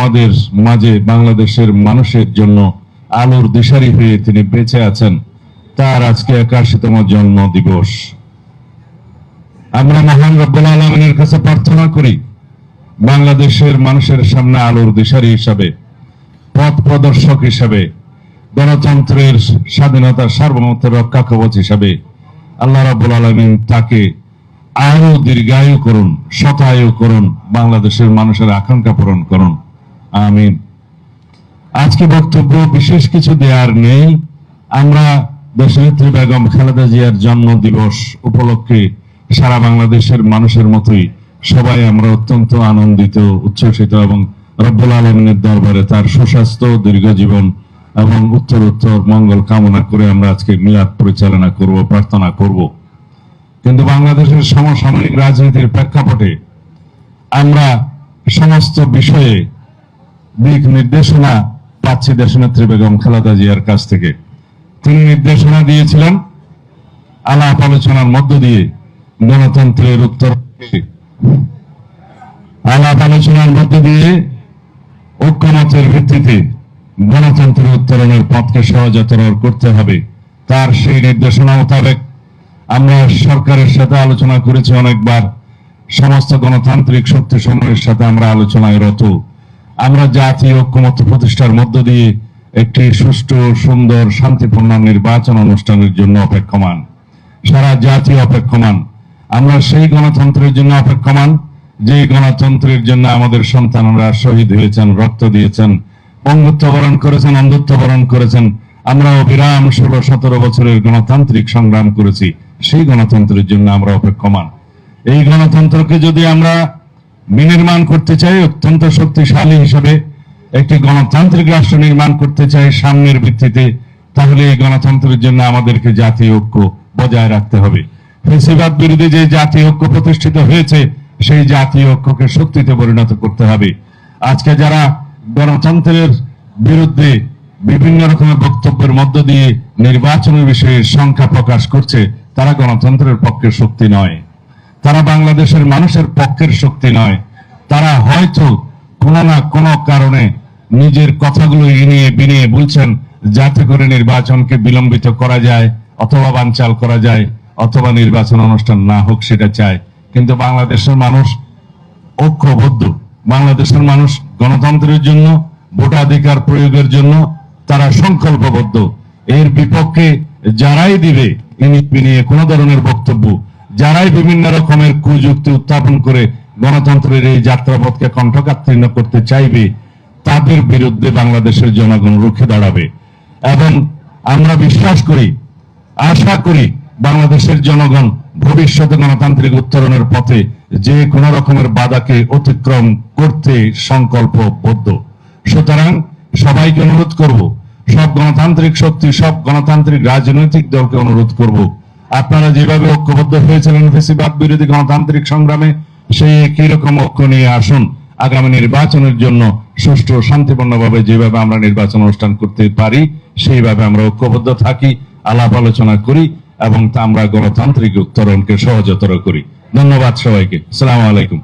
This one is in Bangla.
আমাদের মাঝে বাংলাদেশের মানুষের জন্য আলোর দিশারি হয়ে তিনি বেঁচে আছেন। তার আজকে একাশিতম জন্ম দিবস আমরা মহান রব্বুল আলমিনের কাছে প্রার্থনা করি, বাংলাদেশের মানুষের সামনে আলোর দিশারি হিসাবে, পথ প্রদর্শক হিসাবে, গণতন্ত্রের স্বাধীনতা সার্বভৌমত্ব রক্ষা কবচ হিসাবে আল্লাহ রাবুল আলমিন তাকে আরও দীর্ঘায়ু করুন, শতায়ু করুন, বাংলাদেশের মানুষের আকাঙ্ক্ষা পূরণ করুন। আমিন। আজকে বক্তব্য বিশেষ কিছু দেওয়ার নেই। আমরা দেশনেত্রী বেগম খালেদা জিয়ার জন্ম দিবস উপলক্ষে সারা বাংলাদেশের মানুষের মতোই সবাই আমরা অত্যন্ত আনন্দিত, উচ্ছ্বসিত এবং রব্বুল আলমিনের দরবারে তার সুস্বাস্থ্য দীর্ঘ জীবন এবং উত্তর উত্তর মঙ্গল কামনা করে আমরা আজকে মিলাদ পরিচালনা করব, প্রার্থনা করব। কিন্তু বাংলাদেশের সমসাময়িক রাজনীতির প্রেক্ষাপটে আমরা সমস্ত বিষয়ে দিক নির্দেশনা পাচ্ছি দেশনেত্রী বেগম খালেদা জিয়ার কাছ থেকে। তিনি নির্দেশনা দিয়েছিলেন আলাপ আলোচনার মধ্য দিয়ে গণতন্ত্রের উত্তর আলাপ আলোচনার মধ্য দিয়ে ঐক্যমতের ভিত্তিতে গণতন্ত্রের উত্তরণের পথকে সহজতর করতে হবে, তার সেই নির্দেশনা মোতাবেক আমরা সরকারের সাথে আলোচনা করেছি অনেকবার। সমস্ত গণতান্ত্রিক শক্তি সমূহের সাথে আমরা আলোচনায় রত। আমরা জাতীয় ঐক্যমত প্রতিষ্ঠার মধ্য দিয়ে একটি সুষ্ঠু, সুন্দর, শান্তিপূর্ণ নির্বাচন অনুষ্ঠানের জন্য অপেক্ষমান। সারা জাতি অপেক্ষমান। আমরা সেই গণতন্ত্রের জন্য অপেক্ষমান যে গণতন্ত্রের জন্য আমাদের সন্তানরা শহীদ হয়েছেন, রক্ত দিয়েছেন পঙ্গুত্ব বরণ করেছেন, অন্ধত্ব বরণ করেছেন, আমরা অবিরাম ষোলো, সতেরো বছরের গণতান্ত্রিক সংগ্রাম করেছি, সেই গণতন্ত্রের জন্য আমরা অপেক্ষমান। এই গণতন্ত্রকে যদি আমরা বিনির্মাণ করতে চাই, অত্যন্ত শক্তিশালী হিসেবে একটি গণতান্ত্রিক রাষ্ট্র নির্মাণ করতে চাই সামনের ভিত্তিতে, তাহলে এই গণতন্ত্রের জন্য আমাদেরকে জাতীয় ঐক্য বজায় রাখতে হবে। ফেসিবাদ বিরোধী যে জাতীয় ঐক্য প্রতিষ্ঠিত হয়েছে, সেই জাতীয় ঐক্যকে শক্তিতে পরিণত করতে হবে। আজকে যারা গণতন্ত্রের বিরুদ্ধে বিভিন্ন রকমের বক্তব্যের মধ্য দিয়ে নির্বাচনের বিষয়ে সংখ্যা প্রকাশ করছে, তারা গণতন্ত্রের পক্ষে শক্তি নয়। তারা বাংলাদেশের মানুষের পক্ষের শক্তি নয়। তারা হয়তো কোনো না কোনো কারণে নিজের কথাগুলো ইনিয়ে বিনিয়ে বলছেন, যাতে করে নির্বাচনকে বিলম্বিত করা যায় অথবা বানচাল করা যায় অথবা নির্বাচন অনুষ্ঠান না হোক সেটা চায়। কিন্তু বাংলাদেশের মানুষ ঐক্যবদ্ধ। বাংলাদেশের মানুষ গণতন্ত্রের জন্য, ভোটাধিকার প্রয়োগের জন্য তারা সংকল্পবদ্ধ। এর বিপক্ষে যারাই দিবে বিনিয়ে কোনো ধরনের বক্তব্য যারাই বিভিন্ন রকমের কুযুক্তি উত্থাপন করে গণতন্ত্রের এই যাত্রাপথকে কণ্ঠকাত্তীর্ণ করতে চাইবে, তাদের বিরুদ্ধে বাংলাদেশের জনগণ রুখে দাঁড়াবে। এবং আমরা বিশ্বাস করি, আশা করি বাংলাদেশের জনগণ ভবিষ্যতে গণতান্ত্রিক উত্তরণের পথে যে কোন রকমের বাধাকে অতিক্রম করতে সংকল্পবদ্ধ। সুতরাং সবাইকে অনুরোধ করব, সব গণতান্ত্রিক শক্তি, সব গণতান্ত্রিক রাজনৈতিক দলকে অনুরোধ করব আপনারা যেভাবে ঐক্যবদ্ধ হয়েছিলেন ফেসিবাদ বিরোধী গণতান্ত্রিক সংগ্রামে, সেই একই রকম ঐক্য নিয়ে আসুন। আগামী নির্বাচনের জন্য সুষ্ঠু শান্তিপূর্ণভাবে যেভাবে আমরা নির্বাচন অনুষ্ঠান করতে পারি, সেইভাবে আমরা ঐক্যবদ্ধ থাকি, আলাপ আলোচনা করি এবং তা আমরা গণতান্ত্রিক উত্তরণকে সহজতর করি। ধন্যবাদ সবাইকে। সালাম আলাইকুম।